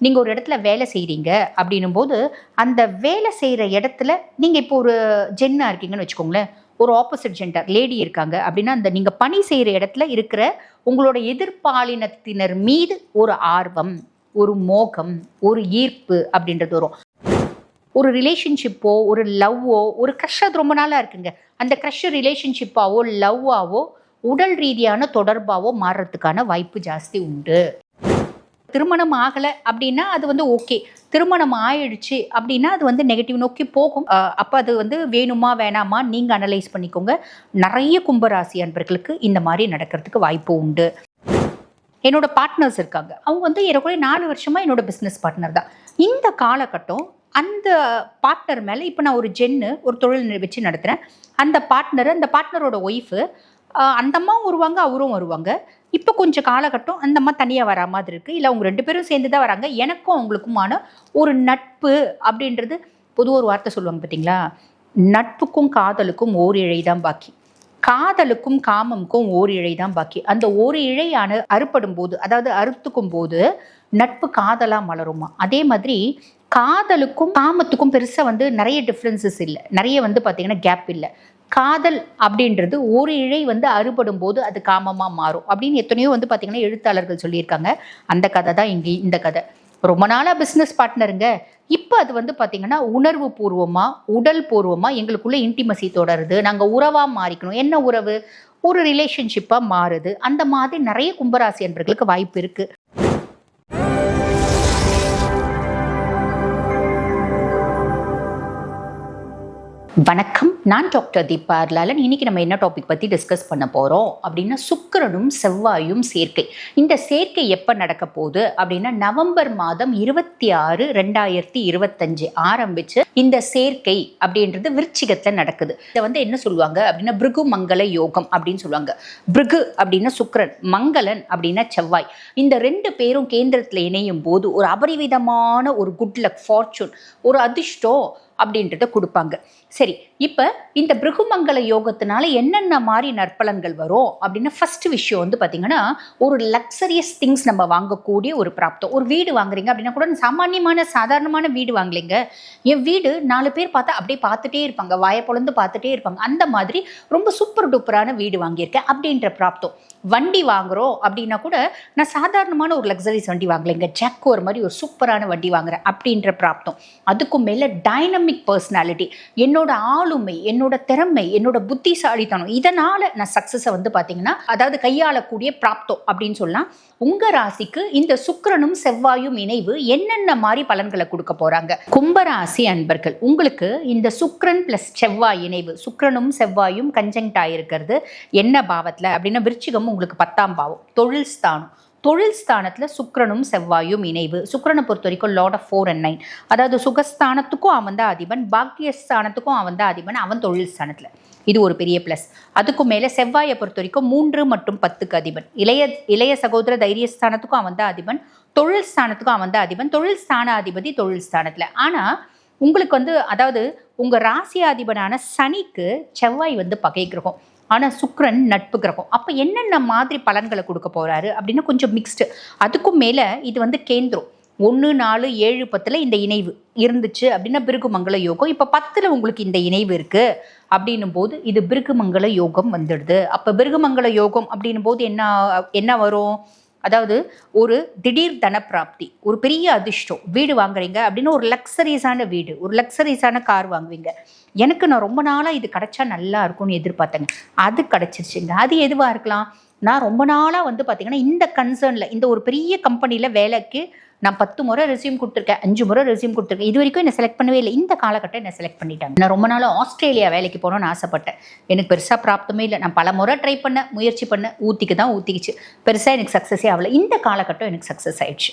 நீங்கள் ஒரு இடத்துல வேலை செய்கிறீங்க அப்படின்னும் போது அந்த வேலை செய்கிற இடத்துல நீங்கள் இப்போ ஒரு ஜென்னாக இருக்கீங்கன்னு வச்சுக்கோங்களேன். ஒரு ஆப்போசிட் ஜெண்டர் லேடி இருக்காங்க அப்படின்னா அந்த நீங்கள் பணி செய்கிற இடத்துல இருக்கிற உங்களோட எதிர்பாலினத்தினர் மீது ஒரு ஆர்வம் ஒரு மோகம் ஒரு ஈர்ப்பு அப்படின்றது வரும். ஒரு ரிலேஷன்ஷிப்போ ஒரு லவ்வோ ஒரு க்ரஷ் அது ரொம்ப நாளாக இருக்குங்க. அந்த க்ரஷ் ரிலேஷன்ஷிப்பாவோ லவ்வாவோ உடல் ரீதியான தொடர்பாவோ மாறுறதுக்கான வாய்ப்பு ஜாஸ்தி உண்டு. திருமணம் ஆகலை அப்படின்னா அது வந்து ஓகே திருமணம் ஆயிடுச்சு அப்படின்னா அது வந்து நெகட்டிவ் நோக்கி போகும். அப்போ அது வந்து வேணுமா வேணாமா நீங்கள் அனலைஸ் பண்ணிக்கோங்க. நிறைய கும்பராசி அன்பர்களுக்கு இந்த மாதிரி நடக்கிறதுக்கு வாய்ப்பு உண்டு. என்னோட பார்ட்னர்ஸ் இருக்காங்க. அவங்க வந்து ஏறக்குறைய நாலு வருஷமாக என்னோட பிஸ்னஸ் பார்ட்னர் தான். இந்த காலகட்டம் அந்த பார்ட்னர் மேலே இப்போ நான் ஒரு ஜென்னு ஒரு தொழில் வச்சு நடத்துகிறேன் அந்த பார்ட்னர் அந்த பார்ட்னரோட ஒய்ஃபு அந்த அம்மாவும் வருவாங்க அவரும் வருவாங்க. இப்போ கொஞ்சம் காலகட்டம் அந்த அம்மா தனியாக வரா மாதிரி இருக்குது இல்லை அவங்க ரெண்டு பேரும் சேர்ந்து தான் வராங்க. எனக்கும் அவங்களுக்குமான ஒரு நட்பு அப்படின்றது பொதுவாக ஒரு வார்த்தை சொல்லுவாங்க பார்த்தீங்களா நட்புக்கும் காதலுக்கும் ஓர் இழை தான் பாக்கி. காதலுக்கும் காமமுக்கும் ஓர் இழை தான் பாக்கி. அந்த ஒரு இழையான அறுப்படும் போது அதாவது அறுத்துக்கும் போது நட்பு காதலாக மலருமா? அதே மாதிரி காதலுக்கும் காமத்துக்கும் பெருசாக வந்து நிறைய டிஃப்ரென்சஸ் இல்லை. நிறைய வந்து பார்த்திங்கன்னா கேப் இல்லை. காதல் அப்படின்றது ஒரு இழை வந்து அறுபடும் போது அது காமமாக மாறும். அப்படின்னு எத்தனையோ வந்து பார்த்திங்கன்னா எழுத்தாளர்கள் சொல்லியிருக்காங்க. அந்த கதை தான் இங்கே இந்த கதை. ரொம்ப நாளாக பிஸ்னஸ் பார்ட்னருங்க இப்போ அது வந்து பார்த்திங்கன்னா உணர்வு பூர்வமாக உடல் பூர்வமாக எங்களுக்குள்ள இன்டிமசி தொடருது. நாங்கள் உறவாக மாறிக்கணும். என்ன உறவு? ஒரு ரிலேஷன்ஷிப்பாக மாறுது. அந்த மாதிரி நிறைய கும்பராசி என்பர்களுக்கு வாய்ப்பு இருக்குது வணக்கம். நான் டாக்டர் தீபா லாலன் இன்னைக்கு நம்ம என்ன டாபிக் பற்றி டிஸ்கஸ் பண்ண போகிறோம் அப்படின்னா சுக்கரனும் செவ்வாயும் சேர்க்கை. இந்த சேர்க்கை எப்போ நடக்க போகுது? அப்படின்னா நவம்பர் மாதம் இருபத்தி ஆறு ரெண்டாயிரத்தி இருபத்தஞ்சு ஆரம்பிச்சு இந்த சேர்க்கை அப்படின்றது விருச்சிகத்தில் நடக்குது. இதை வந்து என்ன சொல்லுவாங்க? அப்படின்னா பிருகு மங்கள யோகம் அப்படின்னு சொல்லுவாங்க. பிருகு அப்படின்னா சுக்கரன் மங்களன் அப்படின்னா செவ்வாய். இந்த ரெண்டு பேரும் கேந்திரத்தில் இணையும் போது ஒரு அபரிவிதமான ஒரு குட் லக் ஃபார்ச்சூன் ஒரு அதிர்ஷ்டம் அப்படின்றத கொடுப்பாங்க. சரி இப்போ இந்த பிருகுமங்கல யோகத்தினால என்னென்ன மாதிரி நற்பலன்கள் வரும் அப்படின்னு ஃபர்ஸ்ட் விஷயம் வந்து பார்த்தீங்கன்னா ஒரு லக்ஸரியஸ் திங்ஸ் நம்ம வாங்கக்கூடிய ஒரு பிராப்தம். ஒரு வீடு வாங்குறீங்க அப்படின்னா கூட சாமானியமான சாதாரணமான வீடு வாங்கலைங்க. என் வீடு நாலு பேர் பார்த்தா அப்படியே பார்த்துட்டே இருப்பாங்க. வாயை பொழந்து பார்த்துட்டே இருப்பாங்க. அந்த மாதிரி ரொம்ப சூப்பர் டூப்பரான வீடு வாங்கியிருக்கேன் அப்படின்ற பிராப்தம். வண்டி வாங்குறோம் அப்படின்னா கூட நான் சாதாரணமான ஒரு லக்ஸரிஸ் வண்டி வாங்கலைங்க. ஜாக்கோர் மாதிரி ஒரு சூப்பரான வண்டி வாங்குறேன் அப்படின்ற பிராப்தம். அதுக்கும் மேலே டைனமிக் பர்சனாலிட்டி என்னோட ஆளுமை என்னோட திறமை என்னோட புத்திசாலித்தனம் இதனால் நான் சக்ஸஸை வந்து பார்த்தீங்கன்னா அதாவது கையாளக்கூடிய பிராப்தம் அப்படின்னு சொல்லலாம். உங்கள் ராசிக்கு இந்த சுக்கரனும் செவ்வாயும் இணைவு என்னென்ன மாதிரி பலன்களை கொடுக்க போகிறாங்க கும்பராசி அன்பர்கள் உங்களுக்கு இந்த சுக்கரன் ப்ளஸ் செவ்வாய் இணைவு சுக்கரனும் செவ்வாயும் கஞ்சங்ட் ஆயிருக்கிறது. என்ன பாவத்தில்? அப்படின்னா விருச்சிகம் உங்களுக்கு பத்தாம் பாவம் தொழில் ஸ்தானம். தொழில் ஸ்தானத்தில் சுக்கரனும் செவ்வாயும் இணைவு. சுக்கரனை பொறுத்த வரைக்கும் lord of four and nine அதாவது சுகஸ்தானத்துக்கும் அவன் தான் அதிபன் பாக்கியஸ்தானத்துக்கும் அவன் தான் அதிபன் அவன் தொழில் ஸ்தானத்தில் இது ஒரு பெரிய ப்ளஸ் அதுக்கும் மேலே செவ்வாயை பொறுத்த வரைக்கும் மூன்று மற்றும் பத்துக்கு அதிபன். இளைய இளைய சகோதர தைரியஸ்தானத்துக்கும் அவன் தான் அதிபன் தொழில் ஸ்தானத்துக்கும் அவன் தான் அதிபன் தொழில் ஸ்தான அதிபதி தொழில் ஸ்தானத்தில் ஆனால் உங்களுக்கு வந்து அதாவது உங்கள் ராசியாதிபனான சனிக்கு செவ்வாய் வந்து பகை கிரகம். ஆனால் சுக்ரன் நட்பு கிரகம். அப்போ என்னென்ன மாதிரி பலன்களை கொடுக்க போகிறாரு அப்படின்னா கொஞ்சம் மிக்ஸ்டு அதுக்கும் மேலே இது வந்து கேந்திரம். ஒன்று நாலு ஏழு பத்தில் இந்த இணைவு இருந்துச்சு அப்படின்னா பிருகுமங்கல யோகம். இப்போ பத்தில் உங்களுக்கு இந்த இணைவு இருக்குது அப்படின்னும் போது இது பிருகுமங்கல யோகம் வந்துடுது. அப்போ பிருகுமங்கல யோகம் அப்படின்னும் போது என்ன என்ன வரும்? அதாவது ஒரு திடீர் தனப்பிராப்தி ஒரு பெரிய அதிர்ஷ்டம் வீடு வாங்குறீங்க அப்படின்னு ஒரு லக்ஸரிஸான வீடு ஒரு லக்ஸரிஸான கார் வாங்குவீங்க. எனக்கு நான் ரொம்ப நாளாக இது கிடச்சா நல்லா இருக்கும்னு எதிர்பார்த்தேங்க. அது கிடச்சிருச்சுங்க. அது எதுவாக இருக்கலாம்? நான் ரொம்ப நாளாக வந்து பார்த்தீங்கன்னா இந்த கன்சர்னில் இந்த ஒரு பெரிய கம்பெனியில் வேலைக்கு நான் பத்து முறை ரெசியூம் கொடுத்துருக்கேன் அஞ்சு முறை ரெசியூம் கொடுத்துருக்கேன். இது வரைக்கும் என்ன செலக்ட் பண்ணவே இல்லை. இந்த காலகட்டம் என்ன செலக்ட் பண்ணிட்டாங்க. நான் ரொம்ப நாளாக ஆஸ்திரேலியா வேலைக்கு போகணும்னு ஆசைப்பட்டேன். எனக்கு பெருசாக பிராப்தமே இல்லை. நான் பல முறை ட்ரை பண்ண முயற்சி பண்ண ஊற்றிக்கு தான் ஊற்றிக்கிச்சு பெருசாக எனக்கு சக்ஸஸே ஆகலை. இந்த காலகட்டம் எனக்கு சக்ஸஸ் ஆயிடுச்சு.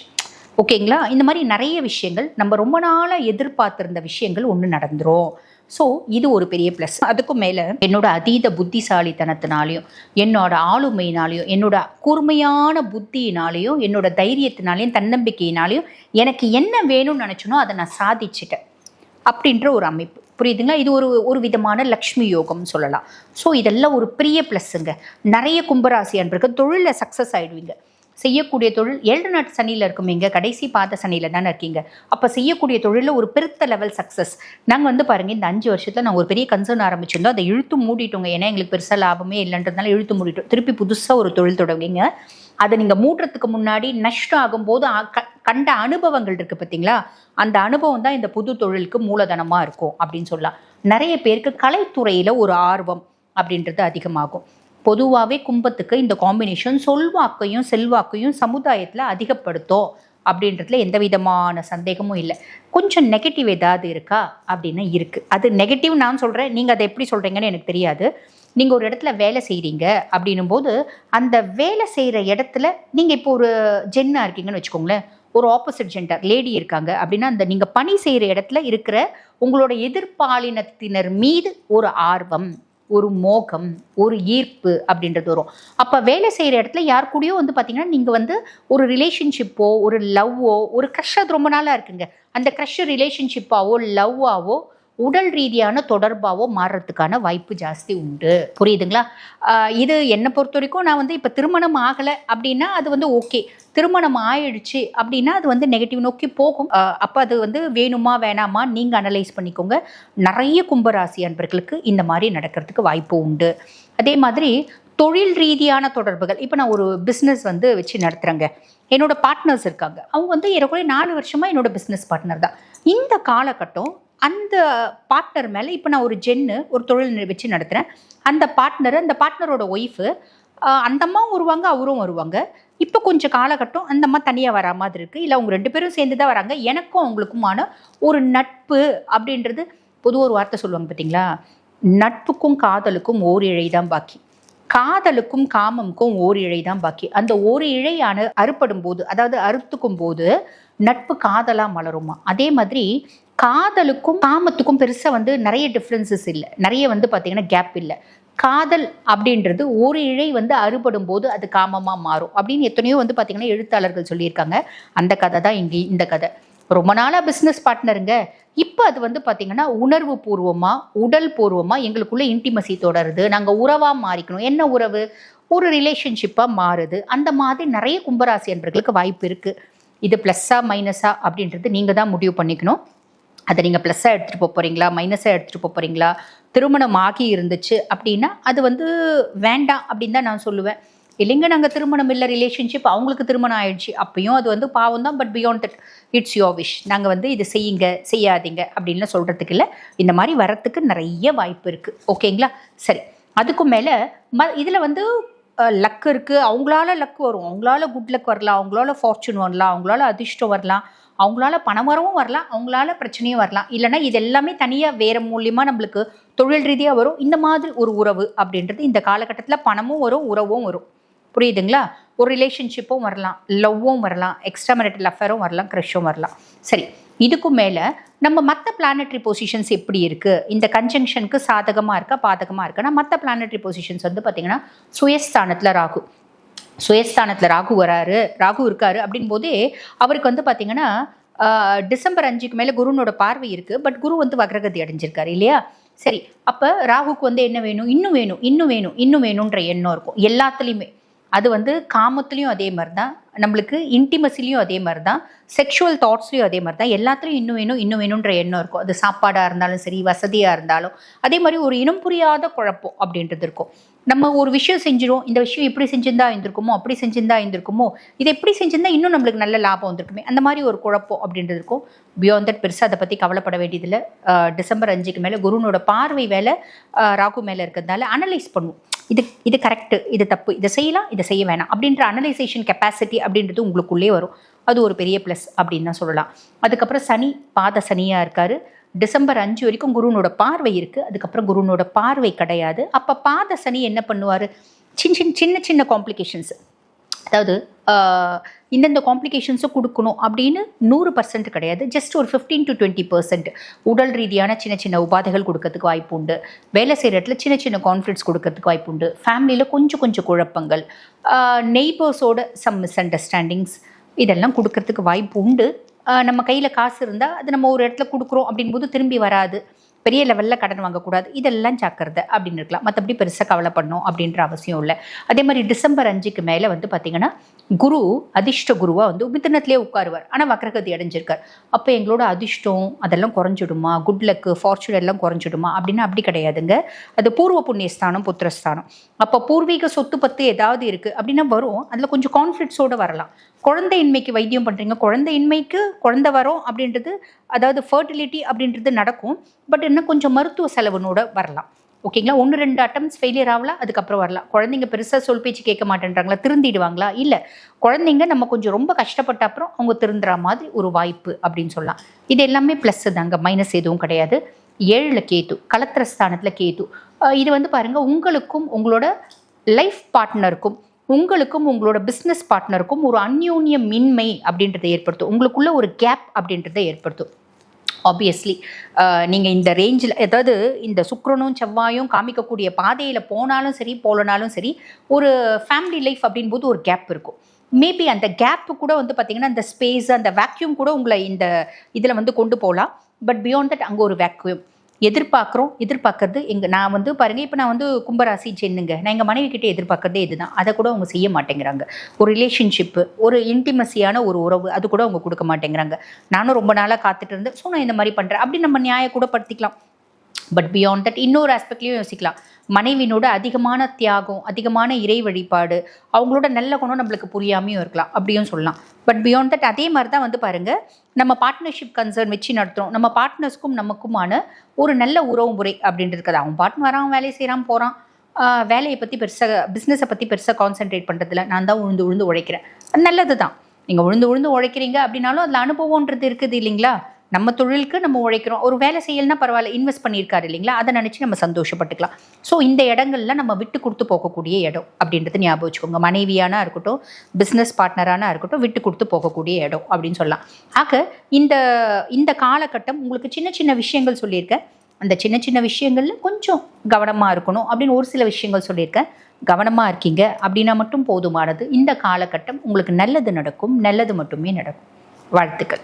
ஓகேங்களா இந்த மாதிரி நிறைய விஷயங்கள் நம்ம ரொம்ப நாளாக எதிர்பார்த்துருந்த விஷயங்கள் ஒன்று நடந்துரும். ஸோ இது ஒரு பெரிய ப்ளஸ் அதுக்கும் மேலே என்னோட அதீத புத்திசாலித்தனத்தினாலையும் என்னோட ஆளுமையினாலையும் என்னோட கூர்மையான புத்தியினாலையும் என்னோட தைரியத்தினாலையும் தன்னம்பிக்கையினாலையும் எனக்கு என்ன வேணும்னு நினச்சனோ அதை நான் சாதிச்சிட்டேன் அப்படின்ற ஒரு அமைப்பு. புரியுதுங்களா? இது ஒரு ஒரு விதமான லக்ஷ்மி யோகம்னு சொல்லலாம். ஸோ இதெல்லாம் ஒரு பெரிய ப்ளஸ்ஸுங்க நிறைய கும்பராசி அன்பர்கள் தொழிலில் சக்ஸஸ் ஆகிடுவீங்க செய்யக்கூடிய தொழில் ஏழு நாட்டு சனியில் இருக்கும். இங்கே கடைசி பாத சனியில் தானே இருக்கீங்க. அப்போ செய்யக்கூடிய தொழிலில் ஒரு பெருத்த லெவல் சக்ஸஸ் நாங்கள் வந்து பாருங்கள் இந்த அஞ்சு வருஷத்தில் நாங்கள் ஒரு பெரிய கன்சர்ன் ஆரம்பிச்சிருந்தோம். அதை இழுத்து மூடிட்டோங்க. ஏன்னா எங்களுக்கு பெருசாக லாபமே இல்லைன்றதுனால இழுத்து மூடிட்டோம். திருப்பி புதுசாக ஒரு தொழில் தொடங்குங்க. அதை நீங்கள் மூடுறதுக்கு முன்னாடி நஷ்டம் ஆகும்போது க- கண்ட அனுபவங்கள் இருக்குது பார்த்தீங்களா அந்த அனுபவம் தான் இந்த புது தொழிலுக்கு மூலதனமாக இருக்கும் அப்படின்னு சொல்லலாம். நிறைய பேருக்கு கலைத்துறையில் ஒரு ஆர்வம் அப்படின்றது அதிகமாகும். பொதுவாகவே கும்பத்துக்கு இந்த காம்பினேஷன் சொல்வாக்கையும் செல்வாக்கையும் சமுதாயத்தில் அதிகப்படுத்தும் அப்படின்றதுல எந்த விதமான சந்தேகமும் இல்லை. கொஞ்சம் நெகட்டிவ் ஏதாவது இருக்கா அப்படின்னா இருக்குது அது நெகட்டிவ் நான் சொல்கிறேன் நீங்கள் அதை எப்படி சொல்கிறீங்கன்னு எனக்கு தெரியாது. நீங்கள் ஒரு இடத்துல வேலை செய்கிறீங்க அப்படின்னும் போது அந்த வேலை செய்கிற இடத்துல நீங்கள் இப்போ ஒரு ஜென்னாக இருக்கீங்கன்னு வச்சுக்கோங்களேன். ஒரு ஆப்போசிட் ஜெண்டர் லேடி இருக்காங்க அப்படின்னா அந்த நீங்கள் பணி செய்கிற இடத்துல இருக்கிற உங்களோட எதிர்பாலினத்தினர் மீது ஒரு ஆர்வம். ஒரு மோகம் ஒரு ஈர்ப்பு அப்படின்றது வரும். அப்போ வேலை செய்கிற இடத்துல யார் கூடயோ வந்து பார்த்தீங்கன்னா நீங்கள் வந்து ஒரு ரிலேஷன்ஷிப்போ ஒரு லவ்வோ ஒரு க்ரஷ் அது ரொம்ப நாளாக இருக்குங்க. அந்த க்ரஷ் ரிலேஷன்ஷிப்பாவோ லவ்வாவோ உடல் ரீதியான தொடர்பாவோ மாறுறதுக்கான வாய்ப்பு ஜாஸ்தி உண்டு. புரியுதுங்களா? இது என்னை பொறுத்த வரைக்கும் நான் வந்து இப்போ திருமணம் ஆகலை அப்படின்னா அது வந்து ஓகே. திருமணம் ஆயிடுச்சு அப்படின்னா அது வந்து நெகட்டிவ் நோக்கி போகும். அப்போ அது வந்து வேணுமா வேணாமா நீங்கள் அனலைஸ் பண்ணிக்கோங்க. நிறைய கும்பராசி அன்பர்களுக்கு இந்த மாதிரி நடக்கிறதுக்கு வாய்ப்பு உண்டு. அதே மாதிரி தொழில் ரீதியான தொடர்புகள். இப்போ நான் ஒரு பிஸ்னஸ் வந்து வச்சு நடத்துகிறேங்க என்னோட பார்ட்னர்ஸ் இருக்காங்க. அவங்க வந்து ஏறக்குறைய நாலு வருஷமாக என்னோட பிஸ்னஸ் பார்ட்னர் தான். இந்த காலகட்டம் அந்த பார்ட்னர் மேலே இப்போ நான் ஒரு ஜென்னு ஒரு தொழில் வச்சு நடத்துகிறேன் அந்த பார்ட்னர் அந்த பார்ட்னரோட ஒய்ஃபு அந்த அம்மாவும் வருவாங்க அவரும் வருவாங்க. இப்போ கொஞ்சம் காலகட்டம் அந்த அம்மா தனியாக வரா மாதிரி இருக்குது இல்லை அவங்க ரெண்டு பேரும் சேர்ந்து தான் வராங்க. எனக்கும் அவங்களுக்குமான ஒரு நட்பு அப்படின்றது பொதுவாக ஒரு வார்த்தை சொல்லுவாங்க பார்த்தீங்களா நட்புக்கும் காதலுக்கும் ஓர் இழை தான் பாக்கி. காதலுக்கும் காமமுக்கும் ஓர் இழை தான் பாக்கி. அந்த ஒரு இழையான அறுப்படும் போது அதாவது அறுத்துக்கும் போது நட்பு காதலாக மலருமா? அதே மாதிரி காதலுக்கும் காமத்துக்கும் பெருசாக வந்து நிறைய டிஃப்ரென்சஸ் இல்லை. நிறைய வந்து பார்த்தீங்கன்னா கேப் இல்லை. காதல் அப்படின்றது ஒரு இழை வந்து அறுபடும் போது அது காமமாக மாறும். அப்படின்னு எத்தனையோ வந்து பார்த்தீங்கன்னா எழுத்தாளர்கள் சொல்லியிருக்காங்க. அந்த கதை தான் இங்கே இந்த கதை. ரொம்ப நாளாக பிஸ்னஸ் பார்ட்னருங்க இப்போ அது வந்து பார்த்தீங்கன்னா உணர்வு பூர்வமாக உடல் பூர்வமாக எங்களுக்குள்ள இன்டிமசி தொடருது. நாங்கள் உறவாக மாறிக்கணும். என்ன உறவு? ஒரு ரிலேஷன்ஷிப்பாக மாறுது. அந்த மாதிரி நிறைய கும்பராசி என்பர்களுக்கு வாய்ப்பு இருக்குது இது ப்ளஸ்ஸா மைனஸா அப்படின்றது நீங்கள் தான் முடிவு பண்ணிக்கணும். அதை நீங்கள் ப்ளஸ்ஸாக எடுத்துகிட்டு போக போகிறீங்களா மைனஸாக எடுத்துகிட்டு போக போகிறீங்களா திருமணம் ஆகி இருந்துச்சு அப்படின்னா அது வந்து வேண்டாம் அப்படின்னு தான் நான் சொல்லுவேன். இல்லைங்க நாங்கள் திருமணம் இல்லை ரிலேஷன்ஷிப் அவங்களுக்கு திருமணம் ஆயிடுச்சு அப்பயும் அது வந்து பாவம் தான் but beyond that it's your wish நாங்கள் வந்து இது செய்யுங்க செய்யாதீங்க அப்படின்னு சொல்கிறதுக்கு இல்லை இந்த மாதிரி வரத்துக்கு நிறைய வாய்ப்பு இருக்குது ஓகேங்களா? சரி அதுக்கும் மேலே ம இதில் வந்து லக் இருக்குது அவங்களால லக் வரும். அவங்களால குட் லக் வரலாம். அவங்களால ஃபார்ச்சூன் வரலாம். அவங்களால அதிர்ஷ்டம் வரலாம். அவங்களால பணம் வரவும் வரலாம் அவங்களால பிரச்சனையும் வரலாம். இல்லைன்னா இது எல்லாமே தனியாக வேறு மூலியமாக நம்மளுக்கு தொழில் ரீதியாக வரும். இந்த மாதிரி ஒரு உறவு அப்படின்றது இந்த காலகட்டத்தில் பணமும் வரும் உறவும் வரும். புரியுதுங்களா? ஒரு ரிலேஷன்ஷிப்பும் வரலாம் லவ்வும் வரலாம் எக்ஸ்ட்ரா மேரிட்டல் அஃபேரும் வரலாம் க்ரஷும் வரலாம். சரி இதுக்கும் மேலே நம்ம மற்ற பிளானட்ரி பொசிஷன்ஸ் எப்படி இருக்குது இந்த கன்ஜங்ஷனுக்கு சாதகமாக இருக்கா பாதகமாக இருக்குன்னா மற்ற பிளானட்ரி பொசிஷன்ஸ் வந்து பார்த்திங்கன்னா சுயஸ்தானத்தில் ராகு. சுயஸ்தானத்தில் ராகு வராரு ராகு இருக்காரு அப்படின் போதே அவருக்கு வந்து பார்த்திங்கன்னா டிசம்பர் அஞ்சுக்கு மேலே குருனோட பார்வை இருக்குது பட் குரு வந்து வக்ரகதி அடைஞ்சிருக்காரு இல்லையா? சரி அப்போ ராகுக்கு வந்து என்ன வேணும்? இன்னும் வேணும் இன்னும் வேணும் இன்னும் வேணுன்ற எண்ணம் இருக்கும். எல்லாத்துலேயுமே. அது வந்து காமத்துலேயும் அதே மாதிரி தான் நம்மளுக்கு இன்டிமசிலையும் அதே மாதிரி தான் செக்ஷுவல் தாட்ஸ்லையும் அதே மாதிரி தான் எல்லாத்துலேயும் இன்னும் வேணும் இன்னும் வேணுன்ற எண்ணம் இருக்கும். அது சாப்பாடாக இருந்தாலும் சரி வசதியாக இருந்தாலும். அதே மாதிரி ஒரு இனம் புரியாத குழப்பம் அப்படின்றது இருக்கும். நம்ம ஒரு விஷயம் செஞ்சிடும் இந்த விஷயம் இப்படி செஞ்சிருந்தா இருந்திருக்குமோ அப்படி செஞ்சிருந்தா இருந்திருக்குமோ இது எப்படி செஞ்சிருந்தா இன்னும் நம்மளுக்கு நல்ல லாபம் வந்திருக்குமே அந்த மாதிரி ஒரு குழப்பம் அப்படின்றது இருக்கும். பியாண்ட் தட் பெருசாக அதை பற்றி கவலைப்பட வேண்டியதில்லை. டிசம்பர் அஞ்சுக்கு மேலே குருனோட பார்வை வேலை ராகு மேலே இருக்கிறதுனால அனலைஸ் பண்ணுவோம் இது இது கரெக்டு இது தப்பு இதை செய்யலாம் இதை செய்ய வேணாம் அப்படின்ற அனலைசேஷன் கெப்பாசிட்டி அப்படின்றது உங்களுக்குள்ளே வரும். அது ஒரு பெரிய ப்ளஸ் அப்படின்னு தான் சொல்லலாம். அதுக்கப்புறம் சனி பாத சனியாக இருக்காரு. டிசம்பர் அஞ்சு வரைக்கும் குருனோட பார்வை இருக்குது அதுக்கப்புறம் குருனோட பார்வை கிடையாது. அப்போ பாத சனி என்ன பண்ணுவார்? சின்ன சின்ன சின்ன சின்ன காம்ப்ளிகேஷன்ஸ் அதாவது இந்தந்த காம்ப்ளிகேஷன்ஸும் கொடுக்கணும் அப்படின்னு நூறு பர்சன்ட் கிடையாது. ஜஸ்ட் ஒரு ஃபிஃப்டீன் டு டுவெண்ட்டி பர்சன்ட் உடல் ரீதியான சின்ன சின்ன உபாதைகள் கொடுக்கறதுக்கு வாய்ப்பு உண்டு. வேலை செய்கிற இடத்துல சின்ன சின்ன கான்ஃப்ளிக்ஸ் கொடுக்கறதுக்கு வாய்ப்பு உண்டு. ஃபேமிலியில் கொஞ்சம் கொஞ்சம் குழப்பங்கள். நெய்பர்ஸோட சம் மிஸ் அண்டர்ஸ்டாண்டிங்ஸ் இதெல்லாம் கொடுக்கறதுக்கு வாய்ப்பு உண்டு. நம்ம கையில் காசு இருந்தால் அது நம்ம ஒரு இடத்துல கொடுக்குறோம் அப்படின்போது திரும்பி வராது. பெரிய லெவலில் கடன் வாங்கக்கூடாது. இதெல்லாம் ஜாக்கிரதை அப்படின்னு இருக்கலாம். மற்றபடி பெருசாக கவலைப்படணும் அப்படின்ற அவசியம் இல்லை. அதே மாதிரி டிசம்பர் அஞ்சுக்கு மேலே வந்து பார்த்தீங்கன்னா குரு அதிர்ஷ்ட குருவாக வந்து மிதனத்திலே உட்காருவார். ஆனால் வக்ரகதி அடைஞ்சிருக்கார். அப்போ எங்களோட அதிர்ஷ்டம் அதெல்லாம் குறைஞ்சிடுமா? குட் லக்கு ஃபார்ச்சூன் எல்லாம் குறைஞ்சிடுமா? அப்படின்னா அப்படி கிடையாதுங்க. அது பூர்வ புண்ணியஸ்தானம் புத்திரஸ்தானம். அப்போ பூர்வீக சொத்து பத்து ஏதாவது இருக்குது அப்படின்னா வரும். அதில் கொஞ்சம் கான்ஃபிடன்ஸோடு வரலாம். குழந்தையின்மைக்கு வைத்தியம் பண்ணுறீங்க குழந்தையின்மைக்கு குழந்தை வரும் அப்படின்றது அதாவது ஃபர்டிலிட்டி அப்படின்றது நடக்கும். பட் இன்னும் கொஞ்சம் மருத்துவ செலவுனோட வரலாம். ஓகேங்களா? ஒன்று ரெண்டு அட்டம்ஸ் ஃபெயிலியர் ஆகலாம் அதுக்கப்புறம் வரலாம். குழந்தைங்க பெருசாக சொல் பேச்சு கேட்க மாட்டேன்றாங்களா? திருந்திடுவாங்களா? இல்லை. குழந்தைங்க நம்ம கொஞ்சம் ரொம்ப கஷ்டப்பட்ட அப்புறம் அவங்க திருந்துற மாதிரி ஒரு வாய்ப்பு அப்படின்னு சொல்லலாம். இது எல்லாமே ப்ளஸ் தாங்க. மைனஸ் எதுவும் கிடையாது. ஏழில் கேத்து கலத்திர ஸ்தானத்தில் கேத்து இது வந்து பாருங்கள் உங்களுக்கும் உங்களோட லைஃப் பார்ட்னருக்கும் உங்களுக்கும் உங்களோட பிஸ்னஸ் பார்ட்னருக்கும் ஒரு அந்யோன்ய மின்மை அப்படின்றத ஏற்படுத்தும். உங்களுக்குள்ள ஒரு கேப் அப்படின்றத ஏற்படுத்தும். ஆப்வியஸ்லி நீங்கள் இந்த ரேஞ்சில் அதாவது இந்த சுக்ரனும் செவ்வாயும் காமிக்கக்கூடிய பாதையில் போனாலும் சரி போலனாலும் சரி ஒரு ஃபேமிலி லைஃப் அப்படின்போது ஒரு கேப் இருக்கும். மேபி அந்த கேப்பு கூட வந்து பார்த்தீங்கன்னா அந்த ஸ்பேஸ் அந்த வேக்யூம் கூட உங்களை இந்த இதில் வந்து கொண்டு போகலாம். பட் பியாண்ட் தட் அங்கே ஒரு வேக்யூம் எதிர்பார்க்குறோம் எதிர்பார்க்கறது. எங்கள் நான் வந்து பாருங்க இப்போ நான் வந்து கும்பராசி சென்னுங்க நான் எங்கள் மனைவி கிட்டே எதிர்பார்க்கறதே இதுதான். அதை கூட அவங்க செய்ய மாட்டேங்கிறாங்க. ஒரு ரிலேஷன்ஷிப்பு ஒரு இன்டிமசியான ஒரு உறவு அது கூட அவங்க கொடுக்க மாட்டேங்கிறாங்க. நானும் ரொம்ப நாளாக காத்துட்டு இருந்தேன். ஸோ நான் இந்த மாதிரி பண்ணுறேன் அப்படி நம்ம நியாய கூட படுத்திக்கலாம் பட் பியாண்ட் தட் இன்னொரு ஆஸ்பெக்ட்லையும் யோசிக்கலாம். மனைவினோட அதிகமான தியாகம் அதிகமான இறை வழிபாடு அவங்களோட நல்ல குணம் நம்மளுக்கு புரியாமையும் இருக்கலாம் அப்படியும் சொல்லலாம். பட் பியாண்ட் தட் அதே மாதிரி தான் வந்து பாருங்கள் நம்ம பார்ட்னர்ஷிப் கன்சர்ன் வச்சு நடத்துகிறோம் நம்ம பார்ட்னர்ஸ்க்கும் நமக்குமான ஒரு நல்ல உறவு முறை அப்படின்றது இருக்குது. அவன் பாட்டு வரான் வேலையை செய்கிறான் போகிறான் வேலையை பற்றி பெருசாக பிஸ்னஸை பற்றி பெருசாக கான்சென்ட்ரேட் பண்ணுறதுல நான் தான் உழுந்து உழுந்து உழைக்கிறேன். நல்லது தான் நீங்கள் உழுந்து உழுந்து உழைக்கிறீங்க அப்படின்னாலும் அதில் அனுபவன்றது இருக்குது இல்லைங்களா? நம்ம தொழிலுக்கு நம்ம உழைக்கிறோம். ஒரு வேலை செய்யலைன்னா பரவாயில்ல இன்வெஸ்ட் பண்ணியிருக்காரு இல்லைங்களா? அதை நினச்சி நம்ம சந்தோஷப்பட்டுக்கலாம். ஸோ இந்த இடங்கள்ல நம்ம விட்டு கொடுத்து போகக்கூடிய இடம் அப்படின்றது ஞாபகம் வச்சுக்கோங்க. மனைவியானா இருக்கட்டும் பிஸ்னஸ் பார்ட்னரானா இருக்கட்டும் விட்டு கொடுத்து போகக்கூடிய இடம் அப்படின்னு சொல்லலாம். ஆக இந்த இந்த காலகட்டம் உங்களுக்கு சின்ன சின்ன விஷயங்கள் சொல்லியிருக்கேன். அந்த சின்ன சின்ன விஷயங்கள்ல கொஞ்சம் கவனமாக இருக்கணும் அப்படின்னு ஒரு சில விஷயங்கள் சொல்லியிருக்கேன். கவனமாக இருக்கீங்க அப்படின்னா மட்டும் போதுமானது. இந்த காலகட்டம் உங்களுக்கு நல்லது நடக்கும் நல்லது மட்டுமே நடக்கும். வாழ்த்துக்கள்.